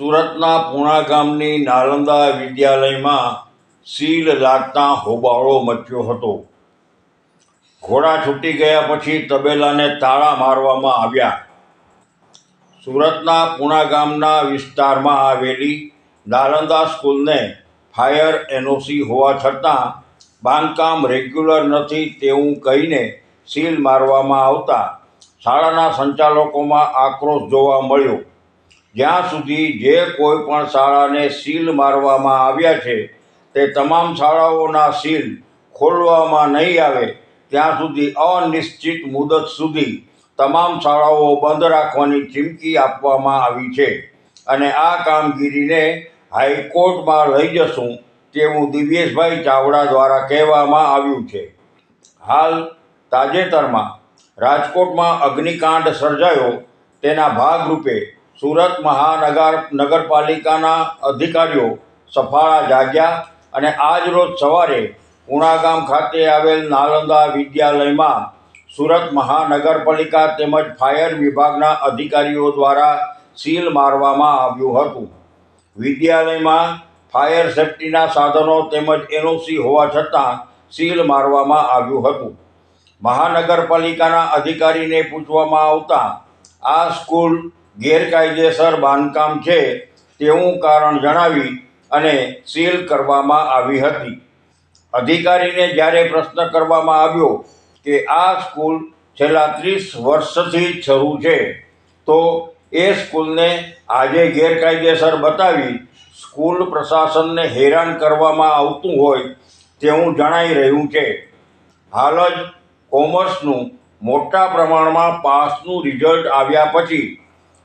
સુરતના પૂણા ગામની નાલંદા વિદ્યાલયમાં સીલ લાગતા હોબાળો મચ્યો હતો. ઘોડા છૂટી ગયા પછી તબેલાને તાળા મારવામાં આવ્યા. સુરતના પૂણા ગામના વિસ્તારમાં આવેલી નાલંદા સ્કૂલને ફાયર એનઓસી હોવા છતાં બાંધકામ રેગ્યુલર નથી તેવું કહીને સીલ મારવામાં આવતા શાળાના સંચાલકોમાં આક્રોશ જોવા મળ્યો. જ્યાં સુધી જે કોઈ પણ શાળાને સીલ મારવામાં આવ્યા છે, તે તમામ શાળાઓના સીલ ખોલવામાં નહીં આવે, ત્યાં સુધી અનિશ્ચિત મુદત સુધી તમામ શાળાઓ બંધ રાખવાની ચીમકી આપવામાં આવી છે. અને આ કામગીરીને હાઈકોર્ટમાં લઈ જશું તેવું દિવ્યેશભાઈ ચાવડા દ્વારા કહેવામાં આવ્યું છે. હાલ તાજેતરમાં રાજકોટમાં અગ્નિકાંડ સર્જાયો, તેના ભાગરૂપે સુરત મહાનગર નગરપાલિકાના અધિકારીઓ સફાળા જાગ્યા અને આજ રોજ સવારે ગામ ખાતે આવેલ નાલંદા વિદ્યાલયમાં સુરત મહાનગરપાલિકા તેમજ ફાયર વિભાગના અધિકારીઓ દ્વારા સીલ મારવામાં આવ્યું હતું. વિદ્યાલયમાં ફાયર સેફટીના સાધનો તેમજ એનઓસી હોવા છતાં સીલ મારવામાં આવ્યું હતું. મહાનગરપાલિકાના અધિકારીને પૂછવામાં આવતા, આ સ્કૂલ ગેરકાયદેસર બાંધકામ છે તેવું કારણ જણાવી અને સીલ કરવામાં આવી હતી. અધિકારીને જ્યારે પ્રશ્ન કરવામાં આવ્યો કે આ સ્કૂલ છેલ્લા ત્રીસ વર્ષથી શરૂ છે, તો એ સ્કૂલને આજે ગેરકાયદેસર બતાવી સ્કૂલ પ્રશાસનને હેરાન કરવામાં આવતું હોય તેવું જણાઈ રહ્યું છે. હાલ જ કોમર્સનું મોટા પ્રમાણમાં પાસનું રિઝલ્ટ આવ્યા પછી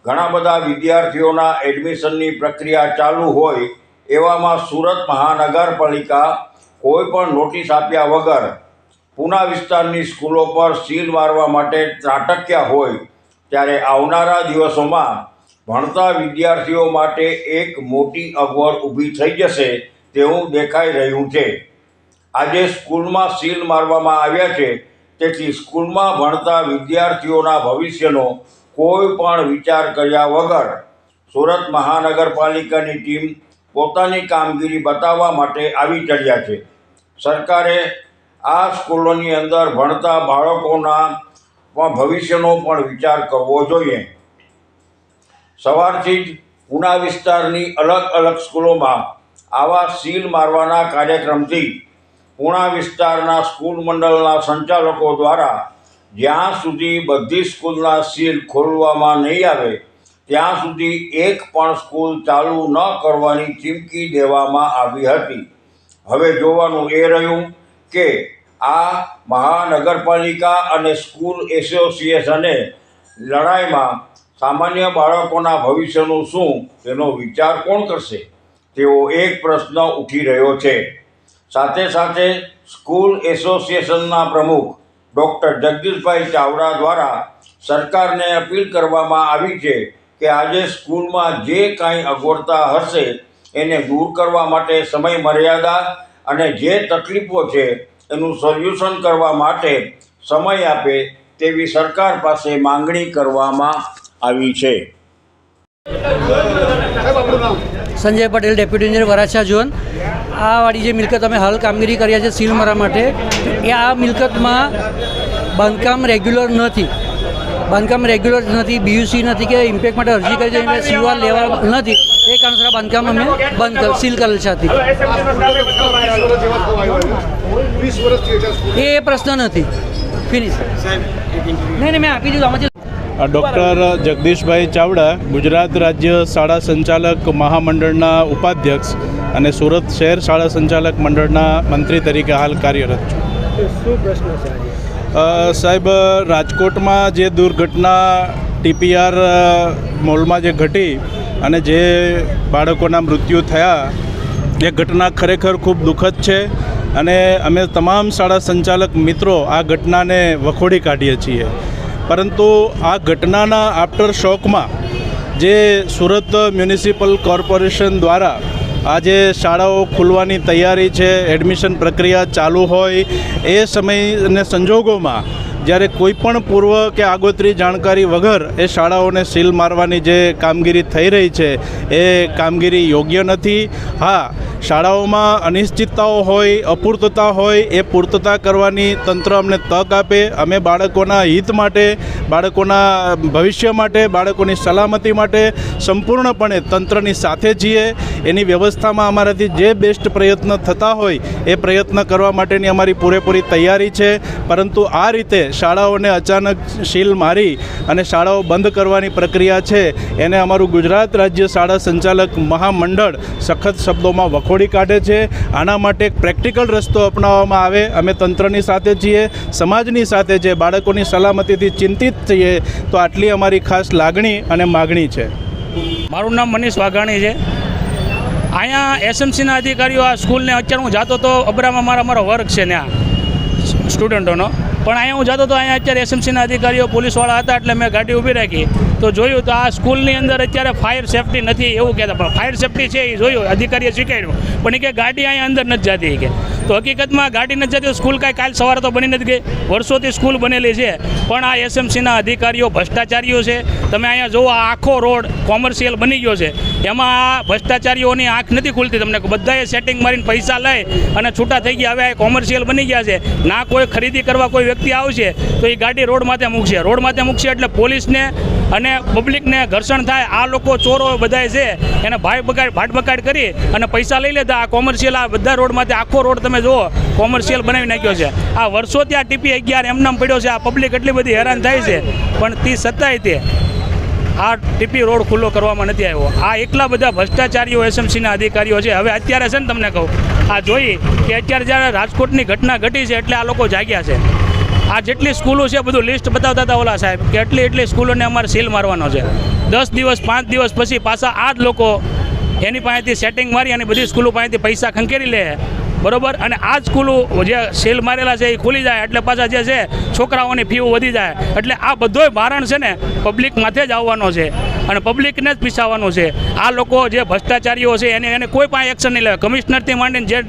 ઘણા બધા વિદ્યાર્થીઓના એડમિશનની પ્રક્રિયા ચાલુ હોય એવામાં સુરત મહાનગરપાલિકા કોઈ પણ નોટિસ આપ્યા વગર પૂના વિસ્તારની સ્કૂલો પર સીલ મારવા માટે ત્રાટક્યા હોય ત્યારે આવનારા દિવસોમાં ભણતા વિદ્યાર્થીઓ માટે એક મોટી અગવડ ઊભી થઈ જશે તેવું દેખાઈ રહ્યું છે. આજે સ્કૂલમાં સીલ મારવામાં આવ્યા છે, તેથી સ્કૂલમાં ભણતા વિદ્યાર્થીઓના ભવિષ્યનો કોઈ પણ વિચાર કર્યા વગર સુરત મહાનગરપાલિકાની ટીમ પોતાની કામગીરી બતાવવા માટે આવી ચડ્યા છે. સરકારે આ સ્કૂલોની અંદર ભણતા બાળકોના ભવિષ્યનો પણ વિચાર કરવો જોઈએ. સવારથી જ પૂના વિસ્તારની અલગ અલગ સ્કૂલોમાં આવા સીલ મારવાના કાર્યક્રમથી ઉણા વિસ્તારના સ્કૂલ મંડળના સંચાલકો દ્વારા જ્યાં સુધી બધી સ્કૂલના સીલ ખોલવામાં નહીં આવે, ત્યાં સુધી એક પણ સ્કૂલ ચાલુ ન કરવાની ચીમકી દેવામાં આવી હતી. હવે જોવાનું એ રહ્યું કે આ મહાનગરપાલિકા અને સ્કૂલ એસોસિએશને લડાઈમાં સામાન્ય બાળકોના ભવિષ્યનું શું તેનો વિચાર કોણ કરશે? તેવો એક પ્રશ્ન ઉઠી રહ્યો છે. સાથે સાથે સ્કૂલ એસોસિએશનના પ્રમુખ ડૉક્ટર જગદીશભાઈ ચાવડા દ્વારા સરકારને અપીલ કરવામાં આવી છે કે આજે સ્કૂલમાં જે કાંઈ અગવડતા હશે એને દૂર કરવા માટે સમય, મર્યાદા અને જે તકલીફો છે એનું સોલ્યુશન કરવા માટે સમય આપે તેવી સરકાર પાસે માંગણી કરવામાં આવી છે. Sanjay Patel, deputy engineer Varachha zone. આ વાળી જે મિલકત અમે હાલ કામગીરી કર્યા છે સીલ મારવા માટે એ આ મિલકતમાં બાંધકામ રેગ્યુલર નથી. બાંધકામ રેગ્યુલર નથી બીયુસી નથી કે ઇમ્પેક્ટ માટે અરજી કરી છે સીવા લેવા નથી. એ કારણસર આ બાંધકામ અમે બંધ સીલ કરેલ છે હતી એ પ્રશ્ન નથી. ફિનિશ નહીં નહીં મેં આપી દીધું આમાંથી ડૉક્ટર જગદીશભાઈ ચાવડા ગુજરાત રાજ્ય શાળા સંચાલક મહામંડળના ઉપાધ્યક્ષ અને સુરત શહેર શાળા સંચાલક મંડળના મંત્રી તરીકે હાલ કાર્યરત છું. શું પ્રશ્ન છે સાહેબ રાજકોટમાં જે દુર્ઘટના ટીપીઆર મોલમાં જે ઘટી અને જે બાળકોના મૃત્યુ થયા એ ઘટના ખરેખર ખૂબ દુઃખદ છે અને અમે તમામ શાળા સંચાલક મિત્રો આ ઘટનાને વખોડી કાઢીએ છીએ. પરંતુ આ ઘટનાના આફ્ટર શોકમાં જે સુરત મ્યુનિસિપલ કોર્પોરેશન દ્વારા આજે શાળાઓ ખુલવાની તૈયારી છે એડમિશન પ્રક્રિયા ચાલુ હોય, એ સમય અને સંજોગોમાં જ્યારે કોઈ પણ પૂર્વ કે આગોતરી જાણકારી વગર એ શાળાઓને સીલ મારવાની જે કામગીરી થઈ રહી છે, એ કામગીરી યોગ્ય નથી. હા, શાળાઓમાં અનિશ્ચિતતાઓ હોય, અપૂર્તતા હોય, એ પૂર્તતા કરવાની તંત્ર અમને તક આપે. અમે બાળકોના હિત માટે, બાળકોના ભવિષ્ય માટે, બાળકોની સલામતી માટે સંપૂર્ણપણે તંત્રની સાથે છીએ. એની વ્યવસ્થામાં અમારાથી જે બેસ્ટ પ્રયત્ન થતા હોય, એ પ્રયત્ન કરવા માટેની અમારી પૂરેપૂરી તૈયારી છે. પરંતુ આ રીતે શાળાઓને અચાનક સીલ મારી અને શાળાઓ બંધ કરવાની પ્રક્રિયા છે, એને અમારું ગુજરાત રાજ્ય શાળા સંચાલક મહામંડળ સખત શબ્દોમાં વખોડી કાઢે છે. આના માટે એક પ્રેક્ટિકલ રસ્તો અપનાવવામાં આવે. અમે તંત્રની સાથે છીએ, સમાજની સાથે છે, બાળકોની સલામતીથી ચિંતિત છીએ. તો આટલી અમારી ખાસ લાગણી અને માગણી છે. મારું નામ મનીષ વાઘાણી છે. અહીંયા એસએમસીના અધિકારીઓ આ સ્કૂલને અત્યારે હું જાતો તો અબરામાં મારા મારો વર્ગ છે ત્યાં સ્ટુડન્ટોનો. પણ અહીંયા હું જતો હતો અહીંયા અત્યારે એસએમસીના અધિકારીઓ, પોલીસવાળા હતા એટલે મેં ગાડી ઊભી રાખી. તો જોયું તો આ સ્કૂલની અંદર અત્યારે ફાયર સેફટી નથી એવું કહેતા, પણ ફાયર સેફટી છે એ જોયું, અધિકારીએ સ્વીકાર્યું. પણ એ કે ગાડી અહીંયા અંદર નથી જતી કે. તો હકીકતમાં ગાડી નથી જતી સ્કૂલ કાંઈ કાલ સવારે તો બની નથી ગઈ. વર્ષોથી સ્કૂલ બનેલી છે. પણ આ એસએમસીના અધિકારીઓ, ભ્રષ્ટાચારીઓ છે. તમે અહીંયા જુઓ આખો રોડ કોમર્શિયલ બની ગયો છે. એમાં આ ભ્રષ્ટાચારીઓની આંખ નથી ખુલતી તમને બધાએ સેટિંગ મારીને પૈસા લઈ અને છૂટા થઈ ગયા. હવે આ કોમર્શિયલ બની ગયા છે. ના કોઈ ખરીદી કરવા કોઈ વ્યક્તિ આવશે, તો એ ગાડી રોડ માથે મૂકશે. રોડ માથે મૂકશે એટલે પોલીસને અને પબ્લિકને ઘર્ષણ થાય, આ લોકો ચોરો બધાય છે, એને ભાઈ બગાડ, ભાટ બગાડ કરી અને પૈસા લઈ લેતા. આ કોમર્શિયલ આ બધા રોડમાંથી આખો રોડ તમે જુઓ કોમર્શિયલ બનાવી નાખ્યો છે. આ વર્ષોથી આ ટીપી અગિયાર એમનામ પડ્યો છે, આ પબ્લિક એટલી બધી હેરાન થાય છે, પણ તે સત્તાય તે. આ ટીપી રોડ ખુલ્લો કરવામાં નથી આવ્યો. આ એકલા બધા ભ્રષ્ટાચારીઓ એસએમસીના અધિકારીઓ છે. હવે અત્યારે છે ને તમને કહું, આ જોઈ કે અત્યારે જ્યારે રાજકોટની ઘટના ઘટી છે, એટલે આ લોકો જાગ્યા છે. આ જેટલી સ્કૂલો છે બધું લિસ્ટ બતાવતા હતા ઓલા સાહેબ, કે એટલી એટલી સ્કૂલોને અમારે સીલ મારવાનો છે. દસ દિવસ, પાંચ દિવસ પછી પાછા આ જ લોકો એની પાસેથી સેટિંગ મારી અને બધી સ્કૂલો પાસેથી પૈસા ખંખેરી લે. બરોબર? અને આ જ સ્કૂલો જે સેલ મારેલા છે, એ ખુલી જાય, એટલે પાછા જે છે, છોકરાઓની ફીઓ વધી જાય. એટલે આ બધોય ભારણ છે ને પબ્લિક માથે જ આવવાનો છે. અને પબ્લિકને જ પીસાવાનું છે. આ લોકો જે ભ્રષ્ટાચારીઓ છે એને એને કોઈ પણ એક્શન નહીં લેવા કમિશનરથી માંડીને જે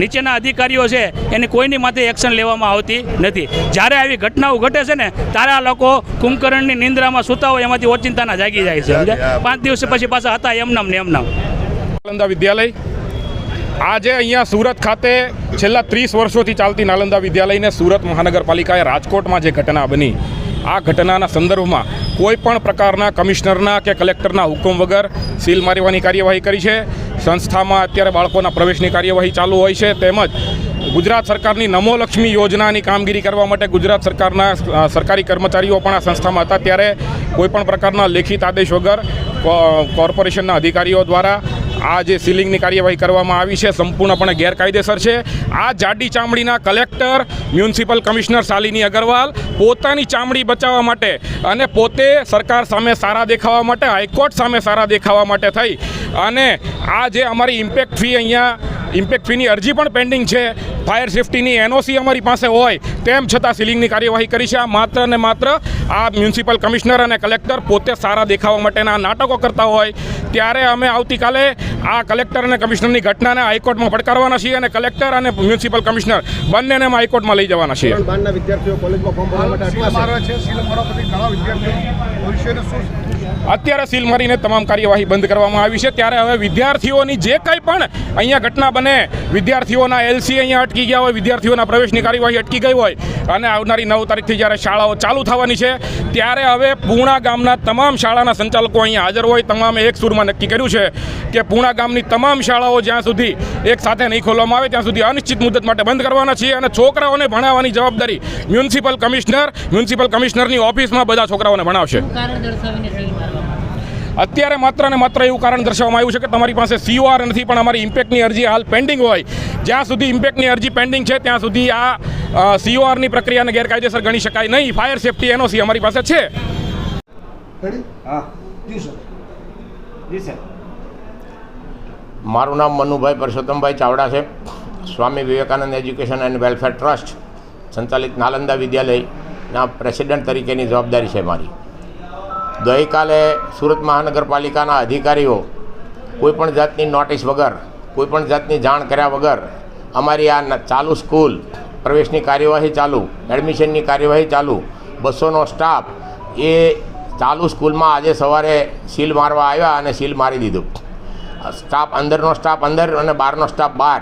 નીચેના અધિકારીઓ છે એને કોઈની માથે એક્શન લેવામાં આવતી નથી. જ્યારે આવી ઘટનાઓ ઘટે છે ને ત્યારે આ લોકો કુંભકર્ણની નિંદ્રામાં સૂતા હોય એમાંથી ઓચિંતાના જાગી જાય છે? પાંચ દિવસ પછી પાછા હતા એમનામ ને એમનામ. નાલંદા વિદ્યાલય. આજે અહીંયા સુરત ખાતે છેલ્લા ત્રીસ વર્ષોથી ચાલતી નાલંદા વિદ્યાલયને સુરત મહાનગરપાલિકાએ રાજકોટમાં જે ઘટના બની આ ઘટનાના સંદર્ભમાં કોઈપણ પ્રકારના કમિશનરના કે કલેક્ટરના હુકમ વગર સીલ મારવાની કાર્યવાહી કરી છે. સંસ્થામાં અત્યારે બાળકોના પ્રવેશની કાર્યવાહી ચાલુ હોય છે. તેમજ ગુજરાત સરકારની નમોલક્ષ્મી યોજનાની કામગીરી કરવા માટે ગુજરાત સરકારના સરકારી કર્મચારીઓ પણ આ સંસ્થામાં હતા. ત્યારે કોઈપણ પ્રકારના લેખિત આદેશ વગર કોર્પોરેશનના અધિકારીઓ દ્વારા આ જે સીલિંગની કાર્યવાહી કરવામાં આવી છે સંપૂર્ણપણે ગેરકાયદેસર છે. આ જાડી ચામડીના collector, municipal commissioner Shalini Agarwal પોતાની ચામડી બચાવવા માટે અને પોતે સરકાર સામે સારા દેખાવા માટે, હાઈકોર્ટ સામે સારા દેખાવા માટે થઈ. અને આ જે અમારી ઇમ્પેક્ટ ફી અહીંયા, ઇમ્પેક્ટ ફીની અરજી પણ પેન્ડિંગ છે. ફાયર સેફટીની એનઓસી અમારી પાસે હોય તેમ છતાં સીલિંગની કાર્યવાહી કરી છે. આ માત્ર ને માત્ર આ મ્યુનિસિપલ કમિશનર અને કલેક્ટર પોતે સારા દેખાવા માટેના નાટકો કરતા હોય ત્યારે અમે આવતીકાલે આ કલેક્ટર અને કમિશનરની ઘટનાને હાઈકોર્ટમાં પડકારવાના છીએ અને કલેક્ટર અને મ્યુનિસિપલ કમિશનર બંનેને અમે હાઈકોર્ટમાં લઈ જવાના છીએ. અત્યારે સીલ મારીને તમામ કાર્યવાહી બંધ કરવામાં આવી છે. ત્યારે હવે વિદ્યાર્થીઓની જે કંઈ પણ અહીંયા ઘટના બને વિદ્યાર્થીઓના એલસી અહીંયા અટકી ગયા હોય વિદ્યાર્થીઓના પ્રવેશની કાર્યવાહી અટકી ગઈ હોય અને આવનારી નવ તારીખથી જ્યારે શાળાઓ ચાલુ થવાની છે ત્યારે હવે પૂણા ગામના તમામ શાળાના સંચાલકો અહીંયા હાજર હોય. તમામે એક સુરમાં નક્કી કર્યું છે કે પૂણા ગામની તમામ શાળાઓ જ્યાં સુધી એક સાથે નહીં ખોલવામાં આવે ત્યાં સુધી અનિશ્ચિત મુદત માટે બંધ કરવાના છીએ અને છોકરાઓને ભણાવવાની જવાબદારી મ્યુનિસિપલ કમિશનર મ્યુનિસિપલ કમિશનરની ઓફિસમાં બધા છોકરાઓને ભણાવશે. અત્યારે માત્ર ને માત્ર એવું કારણ દર્શાવવામાં આવ્યું છે કે તમારી પાસે સીઓઆર નથી પણ અમારી ઇમ્પેક્ટની અરજી હાલ પેન્ડિંગ હોય. જ્યાં સુધી ઇમ્પેક્ટની અરજી પેન્ડિંગ છે ત્યાં સુધી આ સીઓઆરની પ્રક્રિયાને ગેરકાયદેસર ગણી શકાય નહીં. ફાયર સેફટી એનઓસી અમારી પાસે છે. મારું નામ મનુભાઈ પરસોત્તમભાઈ ચાવડા છે. Swami Vivekananda education and welfare trust સંચાલિત નાલંદા વિદ્યાલયના પ્રેસિડેન્ટ તરીકેની જવાબદારી છે મારી. ગઈકાલે સુરત મહાનગરપાલિકાના અધિકારીઓ કોઈપણ જાતની નોટિસ વગર કોઈપણ જાતની જાણ કર્યા વગર અમારી આ ચાલુ સ્કૂલ પ્રવેશની કાર્યવાહી ચાલુ, એડમિશનની કાર્યવાહી ચાલુ, બસોનો સ્ટાફ એ ચાલુ સ્કૂલમાં આજે સવારે સીલ મારવા આવ્યા અને સીલ મારી દીધું. સ્ટાફ અંદરનો સ્ટાફ અંદર અને બહારનો સ્ટાફ બહાર.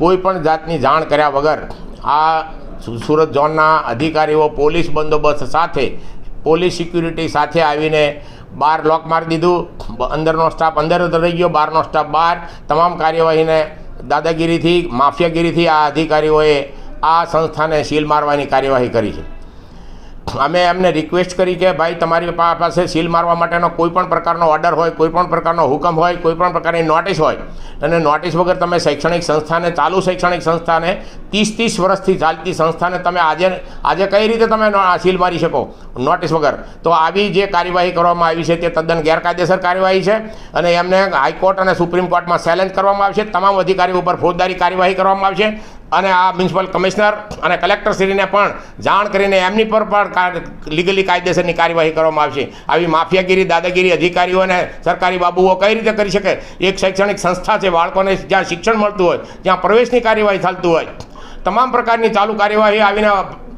કોઈ પણ જાતની જાણ કર્યા વગર આ સુરત ઝોનના અધિકારીઓ, પોલીસ બંદોબસ્ત સાથે, પોલીસ સિક્યુરિટી સાથે આવીને બહાર લોક મારી દીધું. અંદરનો સ્ટાફ અંદર રહી ગયો, બહારનો સ્ટાફ બહાર. તમામ કાર્યવાહીને દાદાગીરીથી, માફિયાગીરીથી આ અધિકારીઓએ આ સંસ્થાને સીલ મારવાની કાર્યવાહી કરી છે. અમે એમને રિક્વેસ્ટ કરી કે ભાઈ, તમારી પાસે સીલ મારવા માટેનો કોઈ પણ પ્રકારનો ઓર્ડર હોય, કોઈ પણ પ્રકારનો હુકમ હોય, કોઈ પણ પ્રકારની નોટિસ હોય, અને નોટિસ વગર તમે શૈક્ષણિક સંસ્થાને, ચાલુ શૈક્ષણિક સંસ્થાને ત્રીસ ત્રીસ વર્ષથી ચાલતી સંસ્થાને તમે આજે આજે કઈ રીતે તમે સીલ મારી શકો? નોટિસ વગર. તો આવી જે કાર્યવાહી કરવામાં આવી છે તે તદ્દન ગેરકાયદેસર કાર્યવાહી છે, અને એમને હાઈકોર્ટ અને સુપ્રીમ કોર્ટમાં ચેલેન્જ કરવામાં આવશે. તમામ અધિકારીઓ ઉપર ફોજદારી કાર્યવાહી કરવામાં આવશે. અને આ મ્યુનિસિપલ કમિશનર અને કલેક્ટરશ્રીને પણ જાણ કરીને એમની પર પણ લીગલી કાયદેસરની કાર્યવાહી કરવામાં આવશે. આવી માફિયાગીરી, દાદાગીરી અધિકારીઓ અને સરકારી બાબુઓ કઈ રીતે કરી શકે? એક શૈક્ષણિક સંસ્થા છે, બાળકોને જ્યાં શિક્ષણ મળતું હોય જ્યાં પ્રવેશની કાર્યવાહી ચાલતું હોય. તમામ પ્રકારની ચાલુ કાર્યવાહી આવીને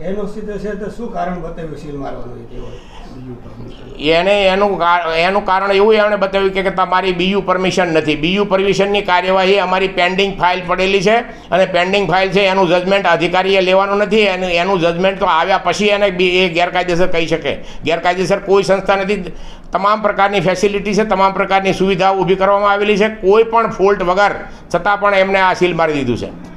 એનું એને એનું કારણ એવું એમણે બતાવ્યું કે તમારી બીયુ પરમિશન નથી. બીયુ પરમિશનની કાર્યવાહી અમારી પેન્ડિંગ ફાઇલ પડેલી છે અને પેન્ડિંગ ફાઇલ છે એનું જજમેન્ટ અધિકારીએ લેવાનું નથી. એનું એનું જજમેન્ટ તો આવ્યા પછી એને એ ગેરકાયદેસર કહી શકે. ગેરકાયદેસર કોઈ સંસ્થા નથી. તમામ પ્રકારની ફેસિલિટી છે, તમામ પ્રકારની સુવિધાઓ ઊભી કરવામાં આવેલી છે. કોઈ પણ ફોલ્ટ વગર છતાં પણ એમને આ સીલ મારી દીધું છે.